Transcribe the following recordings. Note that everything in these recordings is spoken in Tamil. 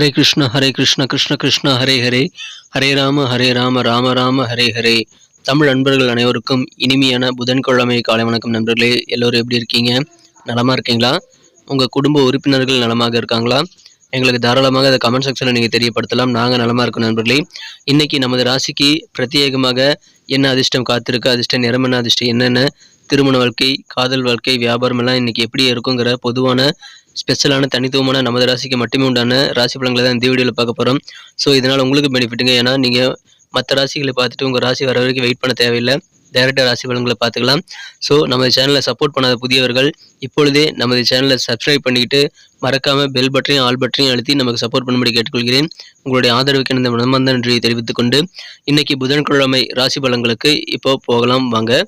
ஹரே கிருஷ்ண ஹரே கிருஷ்ண கிருஷ்ண கிருஷ்ண ஹரே ஹரே ஹரே ராம ஹரே ராம ராம ராம ஹரே ஹரே தமிழ் நண்பர்கள் அனைவருக்கும் இனிமையான புதன்கிழமை காலை வணக்கம் நண்பர்களே. எல்லோரும் எப்படி இருக்கீங்க? நலமாக இருக்கீங்களா? உங்கள் குடும்ப உறுப்பினர்கள் நலமாக இருக்காங்களா? எங்களுக்கு தாராளமாக அதை கமெண்ட் செக்ஷனில் நீங்கள் தெரியப்படுத்தலாம். நாங்கள் நலமாக இருக்கோம் நண்பர்களே. இன்றைக்கி நமது ராசிக்கு பிரத்யேகமாக என்ன அதிர்ஷ்டம் காத்திருக்கு? அதிர்ஷ்டம் நிறம் என்ன? அதிர்ஷ்டம் என்னென்ன? திருமண வாழ்க்கை காதல் வாழ்க்கை வியாபாரம் எல்லாம் இன்றைக்கி எப்படி இருக்குங்கிற பொதுவான ஸ்பெஷலான தனித்துவமான நமது ராசிக்கு மட்டுமே உண்டான ராசி பலன்களை தான் இந்த வீடியோவில் பார்க்க போகிறோம் ஸோ இதனால் உங்களுக்கு பெனிஃபிட்டுங்க ஏன்னா நீங்கள் மற்ற ராசிகளை பார்த்துட்டு உங்கள் ராசி வர வரைக்கும் வெயிட் பண்ண தேவையில்லை. டேரெக்டாக ராசி பலன்களை பார்த்துக்கலாம். ஸோ நமது சேனலை சப்போர்ட் பண்ணாத புதியவர்கள் இப்பொழுதே நமது சேனலை சப்ஸ்கிரைப் பண்ணிக்கிட்டு மறக்காமல் பெல் பட்டனையும் ஆல் பட்டனையும் அழுத்தி நமக்கு சப்போர்ட் பண்ணும்படி கேட்டுக்கொள்கிறேன். உங்களுடைய ஆதரவுக்கு இந்த மனமார்ந்த நன்றியை தெரிவித்துக்கொண்டு இன்றைக்கி புதன்கிழமை ராசி பலன்களுக்கு இப்போ போகலாம் வாங்க.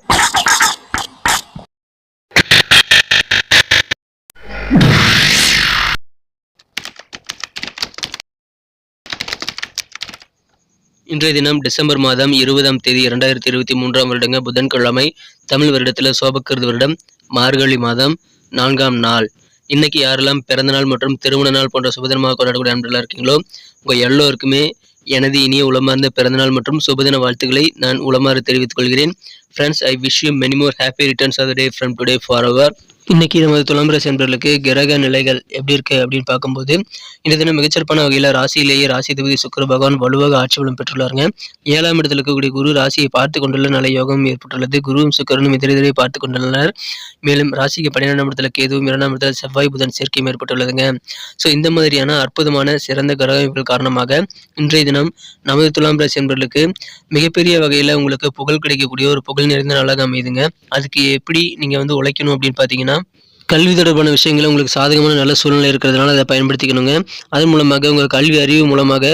இன்றைய தினம் டிசம்பர் மாதம் இருபதாம் தேதி இரண்டாயிரத்தி இருபத்தி மூன்றாம் வருடங்க புதன்கிழமை தமிழ் வருடத்தில் சோபக்கிருது வருடம் மார்கழி மாதம் நான்காம் நாள். இன்னைக்கு யாரெல்லாம் பிறந்த நாள் மற்றும் திருமண நாள் போன்ற சுபதினமாக கொண்டாடக்கூடிய அன்பெல்லாம் இருக்கீங்களோ உங்கள் எல்லோருக்குமே எனது இனிய உளமார்ந்த பிறந்தநாள் மற்றும் சுபதின வாழ்த்துக்களை நான் உளமாறு தெரிவித்துக் கொள்கிறேன். Friends I wish you many more happy returns of the day from today for அவர் இன்னைக்கு நமது துலாம் ராசி என்பர்களுக்கு கிரக நிலைகள் எப்படி இருக்கு அப்படின்னு பார்க்கும்போது இந்த தினம் மிகச்சிறப்பான வகையில் ராசியிலேயே ராசி அதிபதி சுக்கர பகவான் வலுவாக ஆட்சி பலம் பெற்றுள்ளாருங்க. ஏழாம் இடத்தில் இருக்கக்கூடிய குரு ராசியை பார்த்து கொண்டுள்ள நல்ல யோகம் ஏற்பட்டுள்ளது. குருவும் சுக்கரனும் எதிரெதிரே பார்த்து கொண்டுள்ளனர். மேலும் ராசிக்கு பன்னிரெண்டாம் இடத்துல கேதுவும் இரண்டாம் இடத்துல செவ்வாய் புதன் சேர்க்கையும் ஏற்பட்டுள்ளதுங்க. ஸோ இந்த மாதிரியான அற்புதமான சிறந்த கிரக அமைப்புகள் காரணமாக இன்றைய தினம் நமது துலாம் ராசி என்பர்களுக்கு மிகப்பெரிய வகையில் உங்களுக்கு புகழ் கிடைக்கக்கூடிய ஒரு புகழ் நிறைந்த நாளாக அமையுதுங்க அதுக்கு எப்படி நீங்கள் வந்து உழைக்கணும் அப்படின்னு பார்த்தீங்கன்னா கல்வி தொடர்பான விஷயங்களை உங்களுக்கு சாதகமான நல்ல சூழ்நிலை இருக்கிறதுனால அதை பயன்படுத்திக்கணுங்க. அதன் மூலமாக உங்கள் கல்வி அறிவு மூலமாக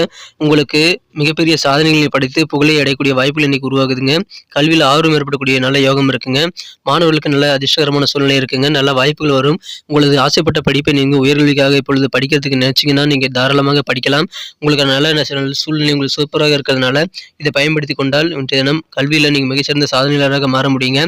உங்களுக்கு மிகப்பெரிய சாதனைகளை படித்து புகழை அடையக்கூடிய வாய்ப்புகள் இன்றைக்கி உருவாகுதுங்க. கல்வியில் ஆர்வம் ஏற்படக்கூடிய நல்ல யோகம் இருக்குங்க. மாணவர்களுக்கு நல்ல அதிர்ஷ்டகரமான சூழ்நிலை இருக்குங்க. நல்ல வாய்ப்புகள் வரும். உங்களது ஆசைப்பட்ட படிப்பை நீங்கள் உயர்கல்விக்காக இப்பொழுது படிக்கிறதுக்கு நினச்சிங்கன்னா நீங்கள் தாராளமாக படிக்கலாம். உங்களுக்கு நல்ல நல்ல சூழ்நிலை உங்களுக்கு சூப்பராக இருக்கிறதுனால இதை பயன்படுத்தி கொண்டால் இன்றைய தினம் கல்வியில் நீங்கள் மிகச்சிறந்த சாதனையாளராக மாற முடியுங்க.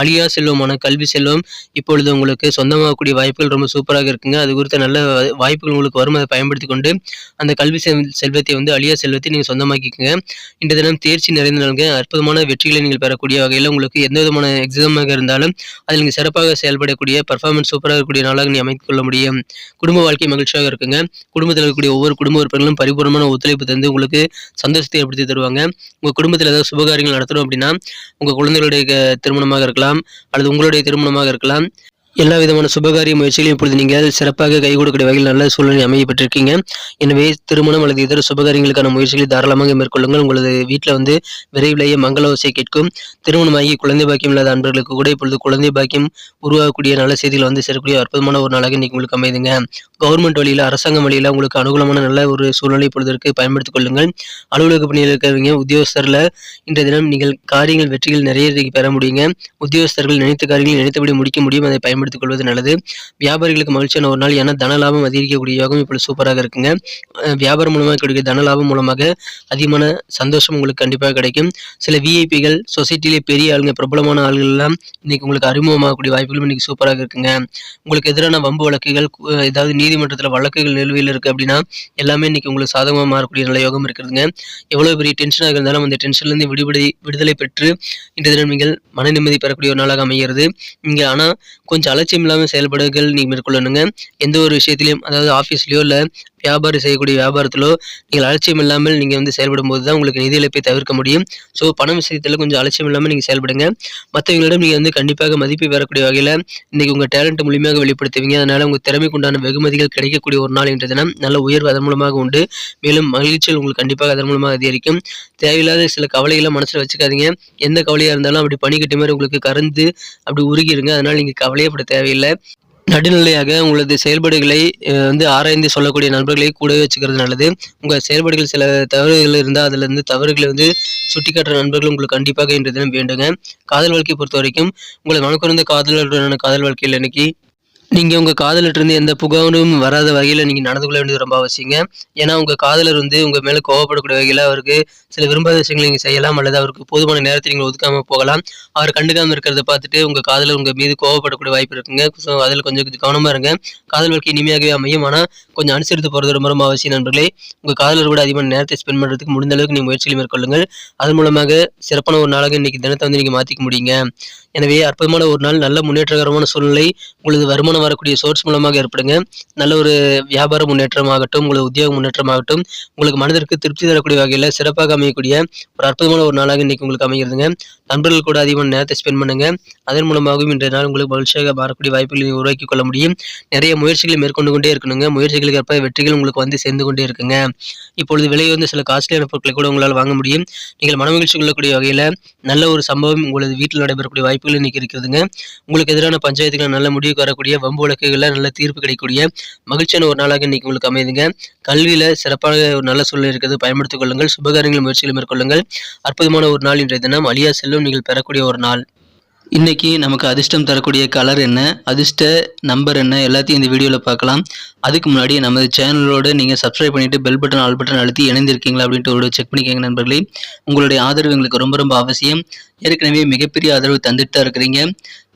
அழியா செல்வமான கல்வி செல்வம் இப்பொழுது உங்களுக்கு சொந்த சொந்தமாகக்கூடிய வாய்ப்புகள் ரொம்ப சூப்பராக இருக்குங்க. அது குறித்த நல்ல வாய்ப்புகள் உங்களுக்கு வரும். அதை பயன்படுத்தி கொண்டு அந்த கல்வி செல்- செல்வத்தை வந்து அழியா செல்வத்தை நீங்கள் சொந்தமாக்கிக்கோங்க. இந்த தினம் தேர்ச்சி நிறைந்த நாளுங்க. அற்புதமான வெற்றிகளை நீங்கள் பெறக்கூடிய வகையில் உங்களுக்கு எந்த விதமான எக்ஸாமாக இருந்தாலும் அதில் நீங்கள் சிறப்பாக செயல்படக்கூடிய பர்ஃபார்மன்ஸ் சூப்பராக இருக்கக்கூடிய நாளாக நீ அமைத்துக் கொள்ள முடியும். குடும்ப வாழ்க்கை மகிழ்ச்சியாக இருக்குங்க. குடும்பத்தில் இருக்கக்கூடிய ஒவ்வொரு குடும்ப உறுப்பினர்களும் பரிபூர்ணமான ஒத்துழைப்பு தந்து உங்களுக்கு சந்தோஷத்தை ஏற்படுத்தி தருவாங்க. உங்கள் குடும்பத்தில் ஏதாவது சுபகாரியங்கள் நடத்தணும் அப்படின்னா உங்கள் குழந்தைகளுடைய திருமணமாக இருக்கலாம் அல்லது உங்களுடைய திருமணமாக இருக்கலாம். எல்லா விதமான சுபகாரிய முயற்சிகளையும் இப்பொழுது நீங்கள் சிறப்பாக கை கொடுக்கக்கூடிய வகையில் நல்ல சூழ்நிலை அமையப்பட்டிருக்கீங்க. எனவே திருமணம் அல்லது இதர சுபகாரியங்களுக்கான முயற்சிகளை தாராளமாக மேற்கொள்ளுங்கள். உங்களது வீட்டில் வந்து விரைவிலேயே மங்கள ஓசை கேட்கும். திருமணமாகி குழந்தை பாக்கியம் இல்லாத அன்பர்களுக்கு கூட இப்பொழுது குழந்தை பாக்கியம் உருவாகக்கூடிய நல்ல செய்திகள் வந்து சேரக்கூடிய அற்புதமான ஒரு நாளாக இன்னைக்கு உங்களுக்கு அமைதுங்க. கவர்மெண்ட் வழியில் அரசாங்கம் வழியில் உங்களுக்கு அனுகூலமான நல்ல ஒரு சூழ்நிலை இப்பொழுது இருக்கு. பயன்படுத்திக் கொள்ளுங்கள். அலுவலக பணியில் இருக்கிறவங்க உத்தியோகஸ்தரில் இன்றைய தினம் நீங்கள் காரியங்கள் வெற்றிகள் நிறைய பெற முடியுங்க. உத்தியோகஸ்தர்கள் நினைத்த காரியங்களை நினைத்தபடி முடிக்க முடியும். அதை பயன்படுத்திக் கொள்வது நல்லது. வியாபாரிகளுக்கு மகிழ்ச்சியான ஒரு நாள். ஏன்னா தன லாபம் அதிகரிக்கக்கூடிய யோகம் இப்படி சூப்பராக இருக்குங்க. வியாபாரம் மூலமாக கிடைக்கிற தன லாபம் மூலமாக அதிகமான சந்தோஷம் உங்களுக்கு கண்டிப்பாக கிடைக்கும். சில விஐபிகள் சொசைட்டிலே பெரிய ஆளுங்க பிரபலமான ஆளுகள் எல்லாம் இன்னைக்கு உங்களுக்கு அறிமுகமாகக்கூடிய வாய்ப்புகளும் இன்னைக்கு சூப்பராக இருக்குங்க. உங்களுக்கு எதிரான வம்பு வழக்குகள் ஏதாவது நீதிமன்றத்தில் வழக்குகள் நிலுவையில் இருக்கு அப்படின்னா எல்லாமே இன்னைக்கு உங்களுக்கு சாதகமாக மாறக்கூடிய நல்ல யோகம் இருக்குதுங்க எவ்வளவு பெரிய டென்ஷனாக இருந்தாலும் அந்த டென்ஷன்லேருந்து விடுபடி விடுதலை பெற்று இன்றைய தினம் நீங்கள் மன நிம்மதி பெறக்கூடிய ஒரு நாளாக அமைகிறது. இங்கே ஆனால் கொஞ்சம் அலட்சியம் இல்லாமல் செயல்படுகள் நீங்கள் மேற்கொள்ளணுங்க. எந்த ஒரு விஷயத்திலையும் அதாவது ஆஃபீஸ்லேயோ இல்லை வியாபாரம் செய்யக்கூடிய வியாபாரத்திலோ நீங்கள் அலட்சியம் இல்லாமல் நீங்கள் வந்து செயல்படும் போது தான் உங்களுக்கு நிதி இழப்பை தவிர்க்க முடியும். ஸோ பணம் விஷயத்தில் கொஞ்சம் அலட்சியம் இல்லாமல் நீங்கள் செயல்படுங்க. மற்றவங்களிடம் நீங்கள் வந்து கண்டிப்பாக மதிப்பை பெறக்கூடிய வகையில் இன்றைக்கி உங்கள் டேலண்ட் மூலியமாக வெளிப்படுத்துவீங்க. அதனால் உங்கள் திறமைக்குண்டான வெகுமதிகள் கிடைக்கக்கூடிய ஒரு நாள் என்ற தினம். நல்ல உயர்வு அதன் மூலமாக உண்டு. மேலும் மகிழ்ச்சிகள் உங்களுக்கு கண்டிப்பாக அதன் மூலமாக அதிகரிக்கும். தேவையில்லாத சில கவலைகளை மனசில் வச்சுக்காதீங்க. எந்த கவலையாக இருந்தாலும் அப்படி பனிக்கட்டி மாதிரி உங்களுக்கு கறந்து அப்படி உருகிருங்க. அதனால் நீங்கள் கவலையப்பட தேவையில்லை. நடுநிலையாக உங்களது செயல்பாடுகளை வந்து ஆராய்ந்து சொல்லக்கூடிய நண்பர்களை கூடவே வச்சுக்கிறது நல்லது. உங்கள் செயல்பாடுகள் சில தவறுகள் இருந்தால் அதிலிருந்து தவறுகளை வந்து சுட்டிக்காட்டுற நண்பர்கள் உங்களுக்கு கண்டிப்பாக இன்றைய தினம் வேண்டுங்க. காதல் வாழ்க்கையை பொறுத்த வரைக்கும் உங்களை மனக்குறந்த காதலருடனான காதல் வாழ்க்கையில் இன்னைக்கு நீங்கள் உங்கள் காதலிட்டிருந்து எந்த புகாரும் வராத வகையில் நீங்கள் நடந்து கொள்ள வேண்டியது ரொம்ப அவசியங்க. ஏன்னா உங்கள் காதலர் வந்து உங்கள் மேலே கோவப்படக்கூடிய வகையில் அவருக்கு சில விரும்பாத விஷயங்களை நீங்கள் செய்யலாம் அல்லது அவருக்கு போதுமான நேரத்தை நீங்கள் ஒதுக்காமல் போகலாம். அவர் கண்டுக்காமல் இருக்கிறத பார்த்துட்டு உங்கள் காதலர் உங்கள் மீது கோவப்படக்கூடிய வாய்ப்பு இருக்குங்க. ஸோ அதில் கொஞ்சம் கொஞ்சம் கவனமாக இருங்க. காதல் வாழ்க்கை இனிமையாகவே அமையும். ஆனால் கொஞ்சம் அனுசரித்து போகிறது ரொம்ப ரொம்ப அவசியம் நண்பர்களே. உங்கள் காதலர் கூட அதிகமான நேரத்தை ஸ்பெண்ட் பண்ணுறதுக்கு முடிந்த அளவுக்கு நீங்கள் முயற்சியில் மேற்கொள்ளுங்கள். அதன் மூலமாக சிறப்பான ஒரு நாளாக இன்றைக்கி தினத்தை வந்து நீங்கள் மாற்றிக்க முடியுங்க. எனவே அற்புதமான ஒரு நாள் நல்ல முன்னேற்றகரமான சூழ்நிலை உங்களது வருமானம் வரக்கூடிய சோர்ஸ் மூலமாக ஏற்படுங்க. நல்ல ஒரு வியாபார முன்னேற்றமாகட்டும் உங்களுக்கு உத்தியோக முன்னேற்றமாகட்டும் உங்களுக்கு மனதிற்கு திருப்தி தரக்கூடிய வகையில் சிறப்பாக அமையக்கூடிய ஒரு அற்புதமான ஒரு நாளாக இன்றைக்கி உங்களுக்கு அமைகிறதுங்க. நண்பர்கள் கூட அதிகமான நேரத்தை ஸ்பெண்ட் பண்ணுங்கள் அதன் மூலமாகவும் இன்றைய நாள் உங்களுக்கு மகிழ்ச்சியாக மாறக்கூடிய வாய்ப்புகளை உருவாக்கி கொள்ள முடியும். நிறைய முயற்சிகளை மேற்கொண்டு கொண்டே இருக்கணுங்க. முயற்சிகளுக்கு ஏற்ப வெற்றிகள் உங்களுக்கு வந்து சேர்ந்து கொண்டே இருக்குங்க. இப்பொழுது விலை வந்து சில காஸ்ட்லியான பொருட்களை கூட உங்களால் வாங்க முடியும். நீங்கள் மனமகிழ்ச்சி கொள்ளக்கூடிய வகையில் நல்ல ஒரு சம்பவம் உங்களது வீட்டில் நடைபெறக்கூடிய வாய்ப்புகள் இன்றைக்கி இருக்கிறதுங்க. உங்களுக்கு எதிரான பஞ்சாயத்துகள் நல்ல முடிவுக்கு வரக்கூடிய வம்பு வழக்குகளில் நல்ல தீர்ப்பு கிடைக்கக்கூடிய மகிழ்ச்சியான ஒரு நாளாக இன்னைக்கு உங்களுக்கு அமைதுங்க. கல்வியில் சிறப்பான ஒரு நல்ல சூழ்நிலை இருக்கிறது பயன்படுத்திக் கொள்ளுங்கள். சுபகாரியங்கள் முயற்சிகளை மேற்கொள்ளுங்கள். அற்புதமான ஒரு நாள் இன்றைய தினம். அழியா செல்லும் நீங்கள் பெறக்கூடிய ஒரு நாள். இன்னைக்கு நமக்கு அதிர்ஷ்டம் தரக்கூடிய கலர் என்ன? அதிர்ஷ்ட நம்பர் என்ன? எல்லாத்தையும் இந்த வீடியோவில் பார்க்கலாம். அதுக்கு முன்னாடி நமது சேனலோடு நீங்கள் சப்ஸ்கிரைப் பண்ணிட்டு பெல் பட்டன் ஆல் பட்டன் அழுத்தி இணைந்திருக்கீங்களா அப்படின்ட்டு ஒரு செக் பண்ணிக்கோங்க நண்பர்களே. உங்களுடைய ஆதரவு எங்களுக்கு ரொம்ப ரொம்ப அவசியம். ஏற்கனவே மிகப்பெரிய ஆதரவு தந்துட்டு தான் இருக்கிறீங்க.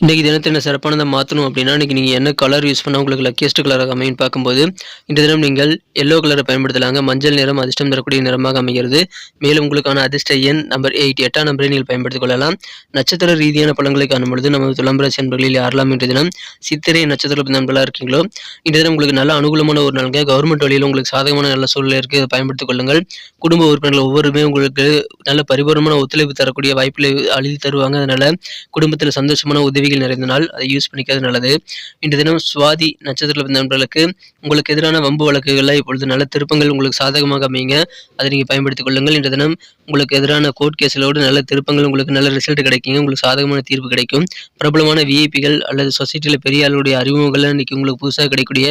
இன்றைக்கி தினத்தை என்ன சிறப்பானதை மாற்றணும் அப்படின்னா இன்றைக்கி நீங்கள் என்ன கலர் யூஸ் பண்ணால் உங்களுக்கு லக்கியஸ்ட் கலராக அமையும் பார்க்கும்போது இந்த தினம் நீங்கள் எல்லோ கலரை பயன்படுத்தலாங்க. மஞ்சள் நிறம் அதிர்ஷ்டம் தரக்கூடிய நிறமாக அமைகிறது. மேலும் உங்களுக்கான அதிர்ஷ்ட எண் நம்பர் எயிட் எட்டாம் நம்பரை நீங்கள் பயன்படுத்திக் கொள்ளலாம். நட்சத்திர ரீதியான பழங்களை காணும் பொழுது நமது துளம்பராசி நண்பர்களில் யாரெல்லாம் இன்றைய தினம் சித்திரை நட்சத்திர நண்பர்களாக இருக்கீங்களோ இன்றைய தினம் உங்களுக்கு நல்ல அனுகூலமான ஒரு நாளுங்க. கவர்மெண்ட் வழியில் உங்களுக்கு சாதகமான நல்ல சூழ்நிலை இருக்குது அதை பயன்படுத்திக் கொள்ளுங்கள். குடும்ப உறுப்பினர்கள் ஒவ்வொருமே உங்களுக்கு நல்ல பரிபூர்ணமான ஒத்துழைப்பு தரக்கூடிய வாய்ப்புகளை அழுதி தருவாங்க. அதனால குடும்பத்தில் சந்தோஷமான உதவி உதவிகள் நிறைந்த நாள். அதை யூஸ் பண்ணிக்கிறது நல்லது. இன்று தினம் சுவாதி நட்சத்திரத்தில் நண்பர்களுக்கு உங்களுக்கு எதிரான வம்பு வழக்குகளில் இப்பொழுது நல்ல திருப்பங்கள் உங்களுக்கு சாதகமாக அமையுங்க. அதை நீங்கள் பயன்படுத்திக் கொள்ளுங்கள். இன்று தினம் உங்களுக்கு எதிரான கோர்ட் கேஸிலோடு நல்ல திருப்பங்கள் உங்களுக்கு நல்ல ரிசல்ட் கிடைக்குங்க. உங்களுக்கு சாதகமான தீர்ப்பு கிடைக்கும். பிரபலமான விஐபிகள் அல்லது சொசைட்டியில் பெரிய ஆளுடைய அறிமுகங்கள் இன்றைக்கி உங்களுக்கு புதுசாக கிடைக்கக்கூடிய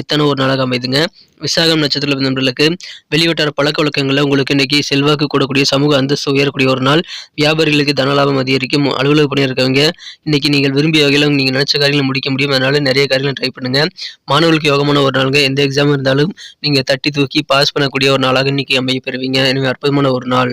எத்தனை ஒரு நாளாக அமைதுங்க? விசாகம் நட்சத்திர நண்பர்களுக்கு வெளிவட்டார பழக்க வழக்கங்களில் உங்களுக்கு இன்னைக்கு செல்வாக்கு கூடக்கூடிய சமூக அந்தஸ்து உயரக்கூடிய ஒரு நாள். வியாபாரிகளுக்கு தனலாபம் அதிகரிக்கும் அலுவலக பணியிருக்கவங்க இன்னைக்கு நீங்கள் விரும்பிய வகையில் நீங்கள் நினைச்ச காரியங்களை முடிக்க முடியும். அதனால நிறைய காரியங்களை ட்ரை பண்ணுங்க. மாணவர்களுக்கு யோகமான ஒரு நாளுங்க. எந்த எக்ஸாம் இருந்தாலும் நீங்கள் தட்டி தூக்கி பாஸ் பண்ணக்கூடிய ஒரு நாளாக இன்னைக்கு அமைய பெறுவீங்க. எனவே அற்புதமான ஒரு நாள்.